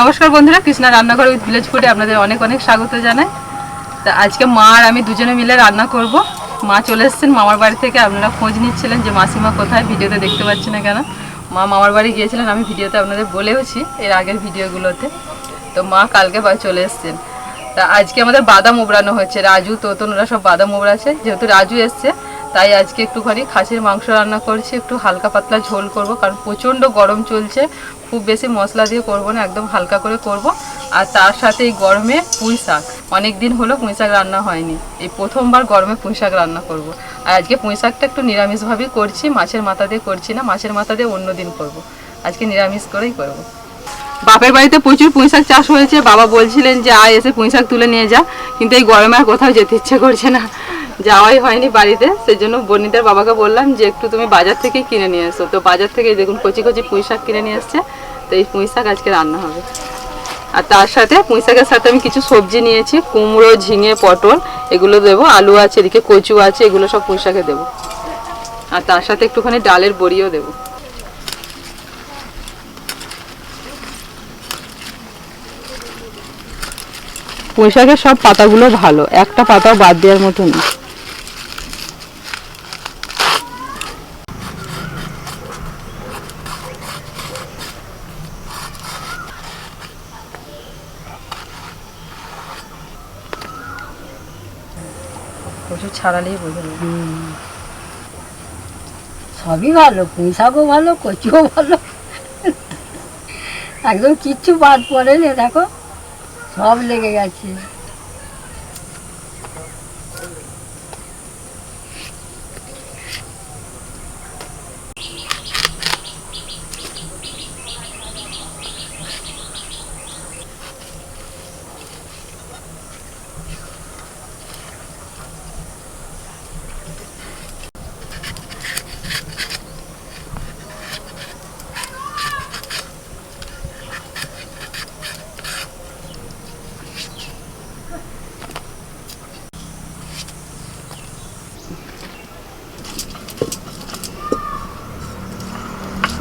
নমস্কার বন্ধুরা, কৃষ্ণা রান্নাঘর উইথ ভিলেজ ফুডে আপনাদের অনেক অনেক স্বাগত জানাই। তা আজকে মা আর আমি দুজনে মিলে রান্না করব। মা চলে এসেছেন মামার বাড়ি থেকে, আপনারা খোঁজ নিচ্ছিলেন যে মাসিমা কোথায়, ভিডিওতে দেখতে পাচ্ছি না কেন। মা মামার বাড়ি গিয়েছিলেন, আমি ভিডিওতে আপনাদের বলেওছি এর আগের ভিডিওগুলোতে। তো মা কালকে বা চলে এসছেন। তা আজকে আমাদের বাদাম ওবরানো হচ্ছে, রাজু, তোতন, ওরা সব বাদাম ওবরাছে যেহেতু রাজু এসছে তাই আজকে একটুখানি খাসির মাংস রান্না করছি, একটু হালকা পাতলা ঝোল করব, কারণ প্রচণ্ড গরম চলছে। খুব বেশি মশলা দিয়ে করব না, একদম হালকা করে করব। আর তার সাথে এই গরমে পুঁই শাক। অনেক দিন হলো পুঁই শাক রান্না হয়নি। এই প্রথমবার গরমে পুঁই শাক রান্না করব। আর আজকে পুঁই শাকটা একটু নিরামিষভাবেই করছি, মাছের মাথা দিয়ে করছি না, মাছের মাথা দিয়ে অন্য দিন করব। আজকে নিরামিষ করেই করব। বাপের বাড়িতে প্রচুর পুঁই শাক চাষ হয়েছে, বাবা বলছিলেন যে আয় এসে পুঁই শাক তুলে নিয়ে যা, কিন্তু এই গরমে আর কোথাও যেতে ইচ্ছে করছে না। যাওয়াই হয়নি বাড়িতে। সেই জন্য বর্ণিতার বাবাকে বললাম যে, একটু তুমি বাজার থেকেই কিনে নিয়ে এসো। তো বাজার থেকে দেখুন কচি কচি পুঁই শাক কিনে নিয়ে এসছে। তো এই পুঁই শাক আজকে রান্না হবে। আর তার সাথে পুঁই শাকের সাথে আমি কিছু সবজি নিয়েছি। কুমড়ো, ঝিঙে, পটল, এগুলো দেবো। আলু আছে, এদিকে কচু আছে, এগুলো সব পুঁই শাকে দেবো। আর তার সাথে একটুখানি ডালের বড়িও দেবো। পুঁই শাকের সব পাতাগুলো ভালো। একটা পাতাও বাদ দেওয়ার মতো না প্রচুর ছাড়ালেই বোঝা যায়। সবই ভালো পুঁই ভালো, কচুও ভালো। একদম কিচ্ছু বাদ পড়েনি, দেখো, সব লেগে গেছে।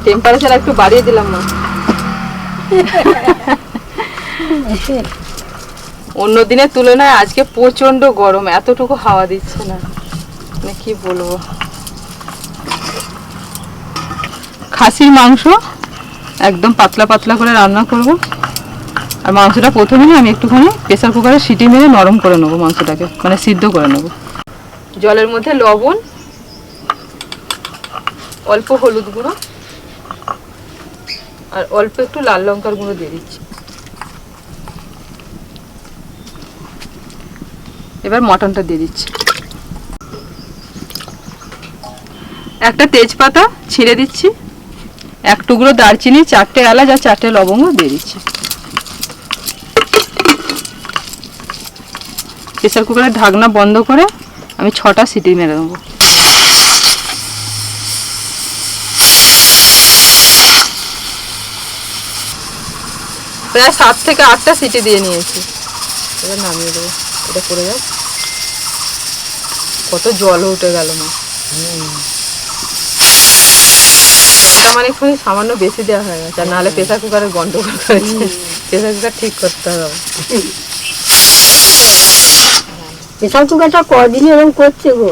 টেম্পারেচার একটু বাড়িয়ে দিলাম না। অন্য দিনের তুলনায় আজকে প্রচণ্ড গরম, এতটুকু হাওয়া দিচ্ছে না। মানে কি বলব? খাসির মাংস একদম পাতলা পাতলা করে রান্না করব। আর মাংসটা প্রথমে আমি একটুখানি প্রেসার কুকারে সিটি মেরে নরম করে নেব মাংসটাকে মানে সিদ্ধ করে নেব। জলের মধ্যে লবণ, অল্প হলুদ গুঁড়ো। আর অল্প একটু লাল লঙ্কার গুঁড়ো দিয়ে দিচ্ছি। এবার মটনটা দিয়ে দিচ্ছি। একটা তেজপাতা ছিঁড়ে দিচ্ছি। এক টুকরো দারচিনি, চারটে এলাচ আর চারটে লবঙ্গ দিয়ে দিচ্ছি। প্রেসার কুকারের ঢাকনা বন্ধ করে আমি ছটা সিটি মেরে দেবো। প্রায় সাত থেকে আটটা সিটি দিয়ে নিয়েছি। এবার নামিয়ে দেবো। এটা করে যাক কত জল উঠে গেল না জলটা মানে একটু সামান্য বেশি দেওয়া হয়ে গেছে। আর নাহলে প্রেসার কুকারের গন্ডগোল করেছে প্রেসার কুকার ঠিক করতে হবে। প্রেশার কুকারটা কদিন এরকম করছে গো?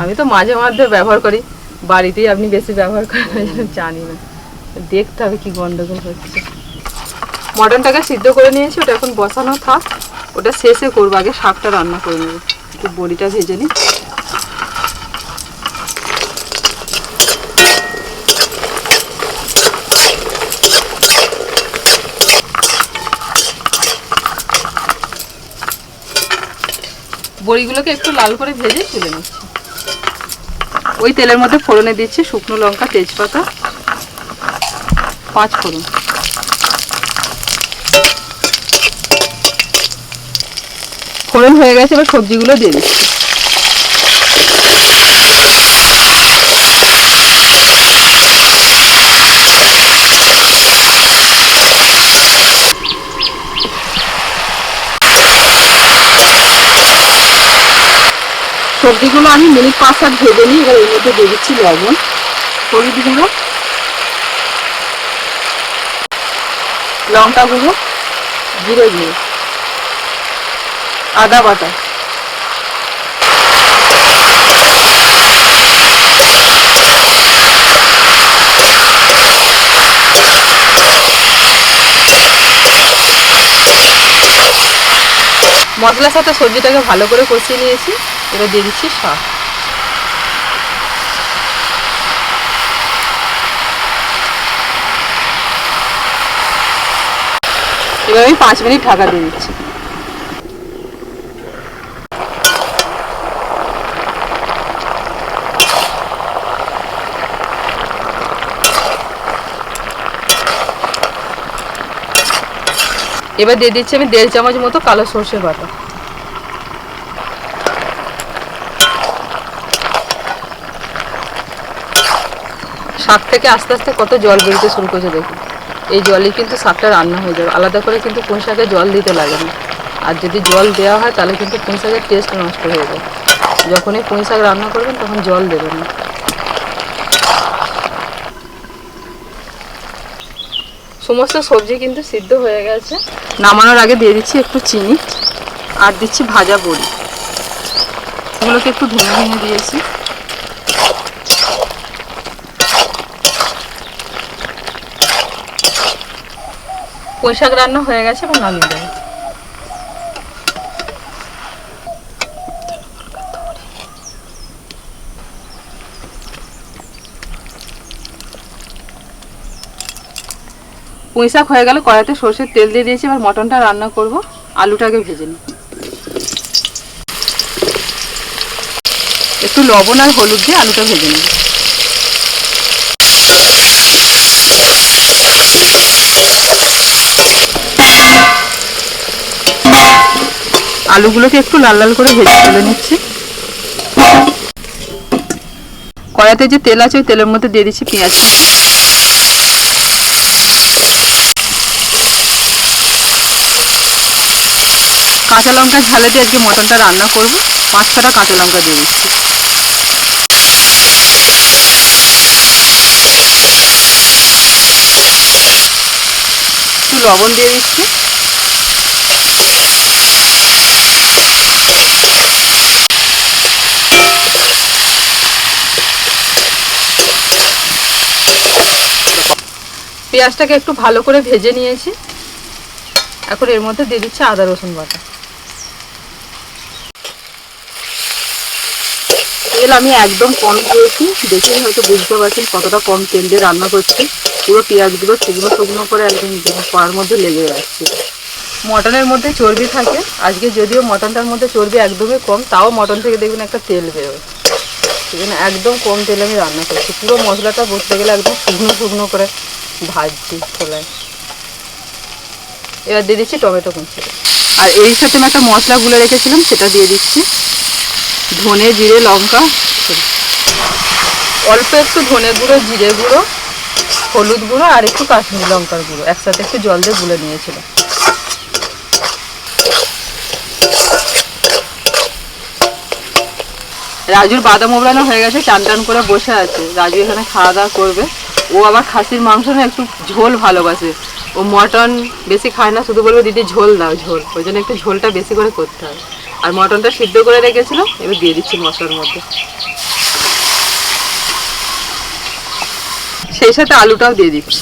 আমি তো মাঝে মধ্যে ব্যবহার করি। বাড়িতেই আপনি বেশি ব্যবহার করেন জানি না। দেখতে হবে কি গন্ডগোল হচ্ছে। মটনটাকে সিদ্ধ করে নিয়েছি, ওটা এখন বসানো থাক। ওটা শেষে করব, আগে শাকটা রান্না করে নেব। একটু বড়িটা ভেজে নিই। বড়িগুলোকে একটু লাল করে ভেজে তুলে নিচ্ছি। ওই তেলের মধ্যে ফোড়নে দিচ্ছি শুকনো লঙ্কা, তেজপাতা, পাঁচ ফোড়ন। ফোড়ন হয়ে গেছে, এবার সবজিগুলো দিয়ে দিচ্ছি। সবজিগুলো আমি মিনিট পাঁচ সাত ভেজে নিই, এবার এর মধ্যে দিয়ে দিচ্ছি লবণ, হলুদ গুঁড়ো, লঙ্কা গুঁড়ো, জিরে গুঁড়ো। আদা বাটা। মশলার সাথে সবজিটাকে ভালো করে কষিয়ে নিয়েছি। এবার দিয়ে দিচ্ছি শাক। এবার আমি পাঁচ মিনিট ঢাকা দিয়ে দিচ্ছি। এবার দিয়ে দিচ্ছি আমি দেড় চামচ মতো কালো সর্ষে বাটা। শাক থেকে আস্তে আস্তে কত জল বেরোতে শুরু করেছে দেখুন। এই জলই কিন্তু শাকটা রান্না হয়ে যাবে। আলাদা করে কিন্তু পুঁই শাকে জল দিতে লাগে না। আর যদি জল দেওয়া হয় তাহলে কিন্তু পুঁই শাকের টেস্ট নষ্ট হয়ে যায়। যখনই পুঁই শাক রান্না করবেন তখন জল দেবেন না। সমস্ত সবজি কিন্তু সিদ্ধ হয়ে গেছে। নামানোর আগে দিয়ে দিচ্ছি একটু চিনি, আর দিচ্ছি ভাজা বড়ি। এগুলোকে একটু ভেঙে ভেঙে দিয়েছি। পোশাক রান্না হয়ে গেছে এবং নামিয়ে দেবো। পুঁই শাক হয়ে গেল, কড়াইতে সর্ষের তেল দিয়ে দিয়েছি, এবার মটনটা রান্না করব। আলুটাকে ভেজে নিই। একটু লবণ আর হলুদ দিয়ে আলুটা ভেজে নেব আলুগুলোকে একটু লাল লাল করে ভেজে তুলে নিচ্ছি। কড়াইতে যে তেল আছে, ওই তেলের মধ্যে দিয়ে দিচ্ছি পেঁয়াজ। কুচি লঙ্কা ঝালে দিয়ে আজকে মটনটা রান্না করব। পাঁচ ছটা কাঁচা লঙ্কা দিয়ে দিচ্ছি। একটু লবণ দিয়ে দিচ্ছি। পেঁয়াজটাকে একটু ভালো করে ভেজে নিয়েছি। এখন এর মধ্যে দিয়ে দিচ্ছি আদা রসুন বাটা। তেল আমি একদম কম দিয়েছি। দেখেই হয়তো বুঝতে পারছেন কতটা কম তেল দিয়ে রান্না করছি। পুরো পেঁয়াজগুলো শুকনো শুকনো করে একদম কড়ার মধ্যে লেগে যাচ্ছে। মটনের মধ্যে চর্বি থাকে। আজকে যদিও মটনটার মধ্যে চর্বি একদমই কম, তাও মটন থেকে দেখবেন একটা তেল বেরোয়। সেজন্য একদম কম তেলে আমি রান্না করছি। পুরো মশলাটা বসতে গেলে একদম শুকনো শুকনো করে ভাজছি খোলায় এবার দিয়ে দিচ্ছি টমেটো কুচি। আর এর সাথে আমি একটা মশলা গুলে রেখেছিলাম, সেটা দিয়ে দিচ্ছি। ধনে জিরে লঙ্কা। অল্প একটু ধনে গুঁড়ো, জিরে গুঁড়ো, হলুদ গুঁড়ো আর একটু কাশ্মীরি লঙ্কার গুঁড়ো। একসাথে একটু জল দিয়ে গুলে নিয়েছিলাম। রাজুর বাদাম ওবড়ানো হয়ে গেছে, চান টান করে বসে আছে। রাজু এখানে খাওয়া দাওয়া করবে। ও আবার খাসির মাংস না একটু ঝোল ভালোবাসে। ও মটন বেশি খায় না, শুধু বলবে, দিদি, ঝোল দাও, ঝোল। ওই জন্য একটু ঝোলটা বেশি করে করতে হবে আর মটনটা সিদ্ধ করে রেখেছিলাম এবার দিয়ে দিচ্ছি মশলার মধ্যে। সেই সাথে আলুটাও দিয়ে দিচ্ছি।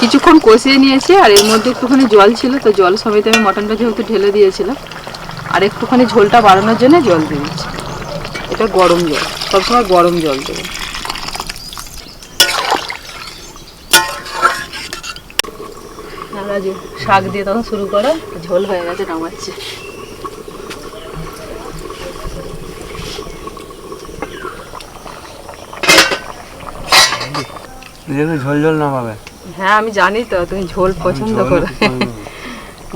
কিছুক্ষণ কষিয়ে নিয়েছি, আর এর মধ্যে একটুখানি জল ছিল, তো জল সমেত আমি মটনটা যেহেতু ঢেলে দিয়েছিলাম, আর একটুখানি ঝোলটা বাড়ানোর জন্য জল দিয়ে দিচ্ছি। এটা গরম জল। সবসময় গরম জল দেবো। রাজু শাক দিয়ে তখন শুরু করো ঝোল হয়ে গেছে নামাচ্ছে। ঝোল ঝোল নামাবে। হ্যাঁ আমি জানি তো তুমি ঝোল পছন্দ করো।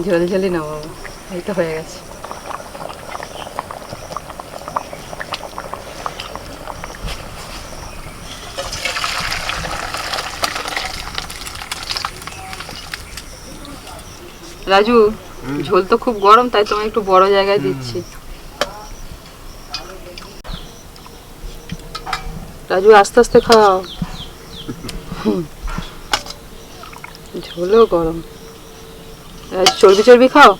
ঝোল ঝোলই নামাবো। এই তো হয়ে গেছে। রাজু ঝোল তো খুব গরম তাই তোমায় একটু বড় জায়গায় দিচ্ছি। রাজু আস্তে আস্তে খাও। ঝোলও গরম। চর্বি চর্বি খাও?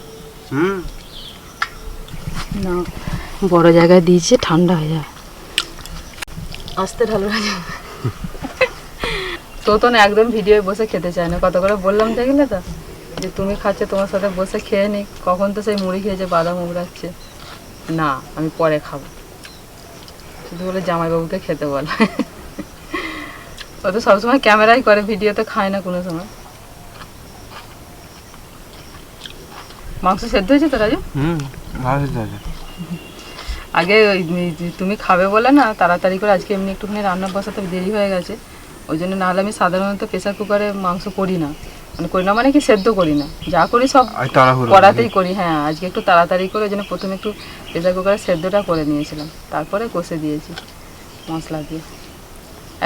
না বড় জায়গায় দিয়েছে ঠান্ডা হয়ে যায়। আস্তে ঢালো রাজু। তো তো না একদম ভিডিও বসে খেতে চায় না কত করে বললাম দেখলে তো? যে তুমি খাচ্ছে তোমার সাথে বসে খেয়ে নি কখন তো সেই মুড়ি খেয়েছে বাদাম উবড়াচ্ছে। না আমি পরে খাব। শুধু বলে জামাইবাবুকে খেতে বল। ও তো সবসময় ক্যামেরাই করে ভিডিও তো খায় না কোনো সময়। মাংস সেদ্ধ হয়েছে তো রাজু? হুম আগে ওই তুমি খাবে বলে না তাড়াতাড়ি করে আজকে এমনি একটুখানি রান্না বসাতে দেরি হয়ে গেছে। ওই জন্য নাহলে আমি সাধারণত প্রেসার কুকারে মাংস করি না। মানে করি না মানে কি সেদ্ধ করি না। যা করি সব কড়াতেই করি হ্যাঁ আজকে একটু তাড়াতাড়ি করে জন্য প্রথমে একটু প্রেসার কুকারে সেদ্ধটা করে নিয়েছিলাম। তারপরে কষে দিয়েছি মশলা দিয়ে।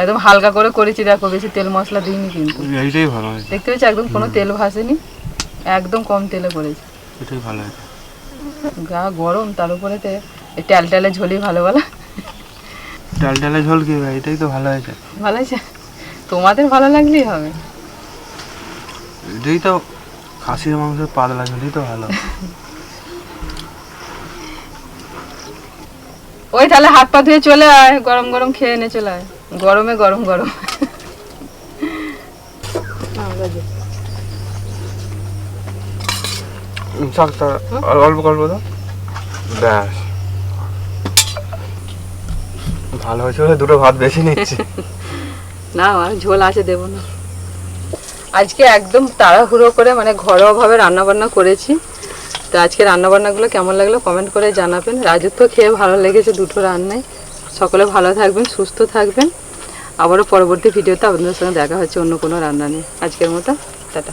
একদম হালকা করে করেছি দেখো বেশি তেল মশলা দিইনি কিন্তু। এইটাই ভালো হয়েছে দেখতে পেয়েছি? একদম কোনো তেল ভাসেনি একদম কম তেলে করেছি। এটাই ভালো হয়েছে গা গরম তার উপরে তে এই ট্যাল ট্যালে ঝোলি ভালো বলা। ডাল ডালে ঝোল কি ভাই? এটাই তো ভালো হয়েছে। ভালো আছে তোমাদের ভালো লাগলেই হবে। এটাই তো খাসির মাংসের পাতলা ঝোলই তো ভালো। ওই তাহলে হাত পা ধুয়ে চলে আয় গরম গরম খেয়ে নে চলে আয়। গরমে গরম গরম। অল্প অল্প তো? ব্যাস। ভালো হয়েছে দুটো ভাত বেশি নিচ্ছি। না ঝোল আছে দেবো না। আজকে একদম তাড়াহুড়ো করে মানে ঘরোয়াভাবে রান্না বান্না করেছি। তো আজকে রান্না বান্নাগুলো কেমন লাগল কমেন্ট করে জানাবেন। রাজুর তো খেয়ে ভালো লেগেছে দুটো রান্নায় সকলে ভালো থাকবেন, সুস্থ থাকবেন। আবারও পরবর্তী ভিডিওতে আপনাদের সঙ্গে দেখা হচ্ছে অন্য কোনো রান্না নেই আজকের মতো, টাটা।